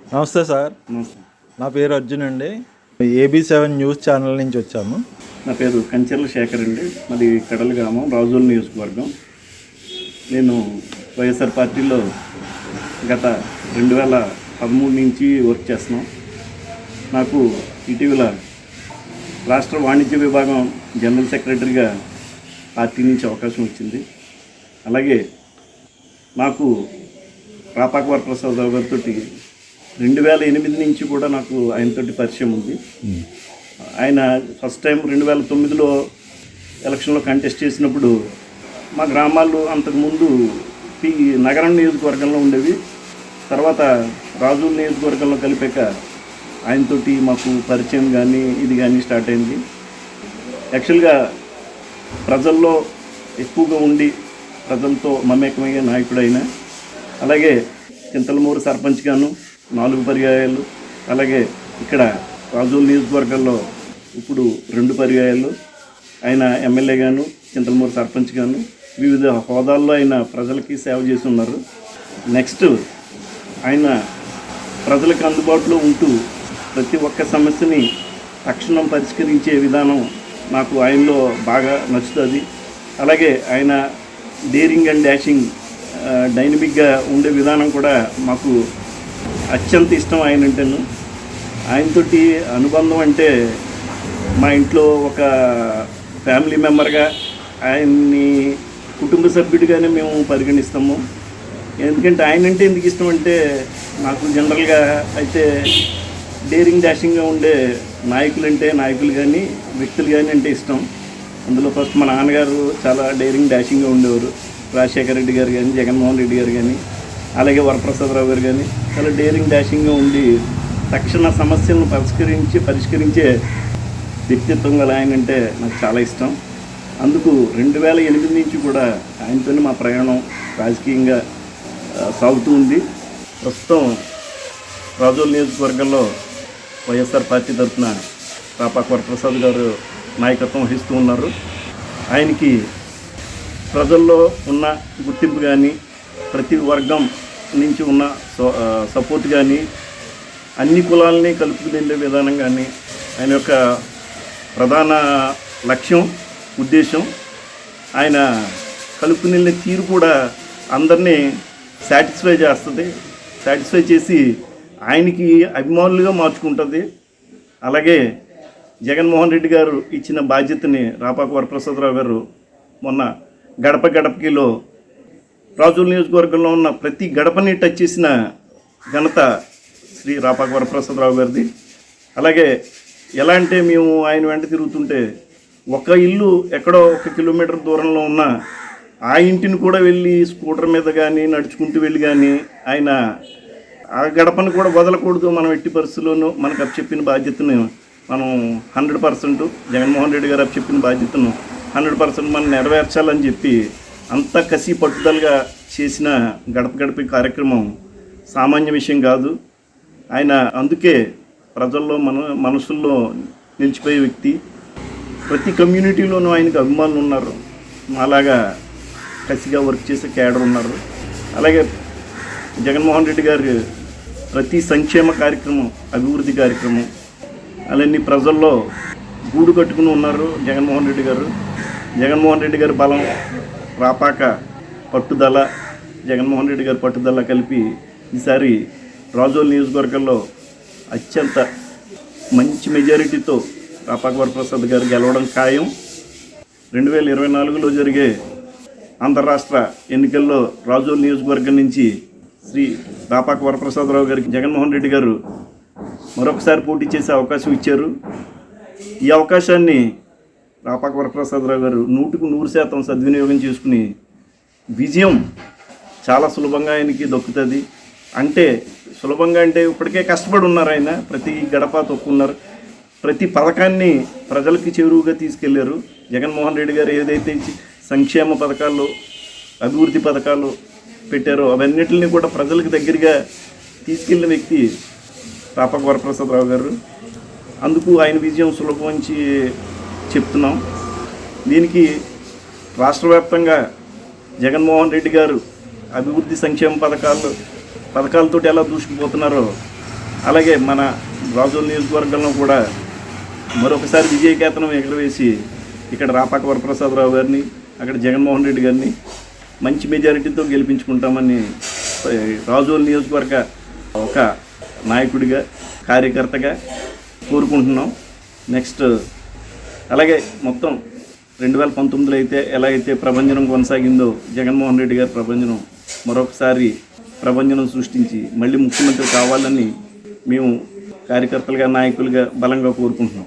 నమస్తే సార్. నమస్తే. నా పేరు అర్జున్ అండి. ఏబీ సెవెన్ న్యూస్ ఛానల్ నుంచి వచ్చాము. నా పేరు కంచెర్ల శేఖర్ అండి. మాది కడల గ్రామం రాజోల్ నియోజకవర్గం. నేను వైఎస్ఆర్ పార్టీలో గత రెండు వేల పదమూడు నుంచి వర్క్ చేస్తున్నాం. నాకు ఇటీవల రాష్ట్ర వాణిజ్య విభాగం జనరల్ సెక్రటరీగా పార్టీ నుంచి అవకాశం వచ్చింది. అలాగే నాకు రాపాక వరప్రసాదరావు గారితో రెండు వేల ఎనిమిది నుంచి కూడా నాకు ఆయనతోటి పరిచయం ఉంది. ఆయన ఫస్ట్ టైం రెండు వేల తొమ్మిదిలో ఎలక్షన్లో కంటెస్ట్ చేసినప్పుడు మా గ్రామాల్లో అంతకుముందు పి నగరం నియోజకవర్గంలో ఉండేవి. తర్వాత రాజుల నియోజకవర్గంలో కలిపాక ఆయనతోటి మాకు పరిచయం కానీ ఇది కానీ స్టార్ట్ అయింది. యాక్చువల్గా ప్రజల్లో ఎక్కువగా ఉండి ప్రజలతో మమేకమయ్యే నాయకుడైన అలాగే చింతలమూరు సర్పంచ్ గాను నాలుగు పర్యాయాలు. అలాగే ఇక్కడ రాజోల్ నియోజకవర్గంలో ఇప్పుడు రెండు పర్యాయాలు. ఆయన ఎమ్మెల్యే గాను చింతలమూరు సర్పంచ్ గాను వివిధ హోదాల్లో ఆయన ప్రజలకి సేవ చేసి ఉన్నారు. నెక్స్ట్ ఆయన ప్రజలకు అందుబాటులో ఉంటూ ప్రతి ఒక్క సమస్యని తక్షణం పరిష్కరించే విధానం నాకు ఆయనలో బాగా నచ్చుతుంది. అలాగే ఆయన డేరింగ్ అండ్ డాషింగ్ డైనమిక్గా ఉండే విధానం కూడా మాకు అత్యంత ఇష్టం ఆయన అంటేను ఆయనతోటి అనుబంధం అంటే మా ఇంట్లో ఒక ఫ్యామిలీ మెంబర్గా ఆయన్ని కుటుంబ సభ్యుడిగానే మేము పరిగణిస్తాము. ఎందుకంటే ఆయన అంటే ఎందుకు ఇష్టం అంటే నాకు జనరల్గా అయితే డేరింగ్ డాషింగ్గా ఉండే నాయకులు అంటే నాయకులు కానీ వ్యక్తులు కానీ అంటే ఇష్టం. అందులో ఫస్ట్ మా నాన్నగారు చాలా డేరింగ్ డాషింగ్గా ఉండేవారు. రాజశేఖర రెడ్డి గారు కానీ జగన్మోహన్ రెడ్డి గారు కానీ అలాగే వరప్రసాదరావు గారు కానీ చాలా డేరింగ్ డాషింగ్గా ఉండి తక్షణ సమస్యలను పరిష్కరించి పరిష్కరించే వ్యక్తిత్వం గల ఆయన అంటే నాకు చాలా ఇష్టం. అందుకు రెండు వేల ఎనిమిది నుంచి కూడా ఆయనతోనే మా ప్రయాణం రాజకీయంగా సాగుతూ ఉంది. ప్రస్తుతం రాజోల్ నియోజకవర్గంలో వైఎస్ఆర్ పార్టీ తరఫున రాపాక వరప్రసాద్ గారు నాయకత్వం వహిస్తూ ఉన్నారు. ఆయనకి ప్రజల్లో ఉన్న గుర్తింపు కానీ ప్రతి వర్గం నుంచి ఉన్న సపోర్ట్ కానీ అన్ని కులాలని కలుపుకునే విధానం కానీ ఆయన యొక్క ప్రధాన లక్ష్యం ఉద్దేశం ఆయన కలుపుకునే తీరు కూడా అందరినీ సాటిస్ఫై చేస్తుంది. సాటిస్ఫై చేసి ఆయనకి అభిమానులుగా మార్చుకుంటుంది. అలాగే జగన్మోహన్ రెడ్డి గారు ఇచ్చిన బాధ్యతని రాపాక వరప్రసాదరావు గారు మొన్న గడప గడపకిలో రాజుల నియోజకవర్గంలో ఉన్న ప్రతి గడపని టచ్ చేసిన ఘనత శ్రీ రాపాక వరప్రసాదరావు గారిది. అలాగే ఎలా అంటే మేము ఆయన వెంట తిరుగుతుంటే ఒక ఇల్లు ఎక్కడో ఒక కిలోమీటర్ దూరంలో ఉన్న ఆ ఇంటిని కూడా వెళ్ళి స్కూటర్ మీద కానీ నడుచుకుంటూ వెళ్ళి కానీ ఆయన ఆ గడపను కూడా వదలకూడదు మనం ఎట్టి పరిస్థితుల్లోనూ. మనకు అప్పచెప్పిన బాధ్యతను మనం హండ్రెడ్ పర్సెంట్ జగన్మోహన్ రెడ్డి గారు అప్పచెప్పిన బాధ్యతను హండ్రెడ్ పర్సెంట్ మనం నెరవేర్చాలని చెప్పి అంత కసి పట్టుదలగా చేసిన గడప గడప కార్యక్రమం సామాన్య విషయం కాదు. ఆయన అందుకే ప్రజల్లో మన మనసుల్లో నిలిచిపోయే వ్యక్తి. ప్రతి కమ్యూనిటీలోనూ ఆయనకు అభిమానులు ఉన్నారు. అలాగా కసిగా వర్క్ చేసే క్యాడర్ ఉన్నారు. అలాగే జగన్మోహన్ రెడ్డి గారు ప్రతి సంక్షేమ కార్యక్రమం అభివృద్ధి కార్యక్రమం అలాన్ని ప్రజల్లో గూడు కట్టుకుని ఉన్నారు జగన్మోహన్ రెడ్డి గారు. జగన్మోహన్ రెడ్డి గారి బలం రాపాక పట్టుదల జగన్మోహన్ రెడ్డి గారి పట్టుదల కలిపి ఈసారి రాజోల్ నియోజకవర్గంలో అత్యంత మంచి మెజారిటీతో రాపాక వరప్రసాద్ గారు గెలవడం ఖాయం. రెండు వేల ఇరవై నాలుగులో జరిగే ఆంధ్ర రాష్ట్ర ఎన్నికల్లో రాజోల్ నియోజకవర్గం నుంచి శ్రీ రాపాక వరప్రసాదరావు గారికి జగన్మోహన్ రెడ్డి గారు మరొకసారి పోటీ చేసే అవకాశం ఇచ్చారు. ఈ అవకాశాన్ని రాపాక వరప్రసాదరావు గారు నూటికి నూరు శాతం సద్వినియోగం చేసుకుని విజయం చాలా సులభంగా ఆయనకి దొక్కుతుంది. అంటే సులభంగా అంటే ఇప్పటికే కష్టపడి ఉన్నారు ఆయన. ప్రతి గడప తొక్కున్నారు. ప్రతి పథకాన్ని ప్రజలకి చేరువుగా తీసుకెళ్ళారు. జగన్మోహన్ రెడ్డి గారు ఏదైతే సంక్షేమ పథకాలు అభివృద్ధి పథకాలు పెట్టారో అవన్నిటిని కూడా ప్రజలకు దగ్గరగా తీసుకెళ్ళిన వ్యక్తి రాపక వరప్రసాదరావు గారు. అందుకు ఆయన విజయం సులభం చెప్తున్నాం. దీనికి రాష్ట్ర వ్యాప్తంగా జగన్మోహన్ రెడ్డి గారు అభివృద్ధి సంక్షేమ పథకాలు పథకాలతోటి ఎలా దూసుకుపోతున్నారో అలాగే మన రాజు నియోజకవర్గంలో కూడా మరొకసారి విజయకేతనం ఎగరవేసి ఇక్కడ రాపాక వరప్రసాదరావు గారిని అక్కడ జగన్మోహన్ రెడ్డి గారిని మంచి మెజారిటీతో గెలిపించుకుంటామని రాజోల్ నియోజకవర్గ ఒక నాయకుడిగా కార్యకర్తగా కోరుకుంటున్నాం. నెక్స్ట్ అలాగే మొత్తం రెండు వేల పంతొమ్మిదిలో అయితే ఎలా అయితే ప్రభంజనం కొనసాగిందో జగన్మోహన్ రెడ్డి గారి ప్రభంజనం మరొకసారి ప్రభంజనం సృష్టించి మళ్ళీ ముఖ్యమంత్రి కావాలని మేము కార్యకర్తలుగా నాయకులుగా బలంగా కోరుకుంటున్నాం.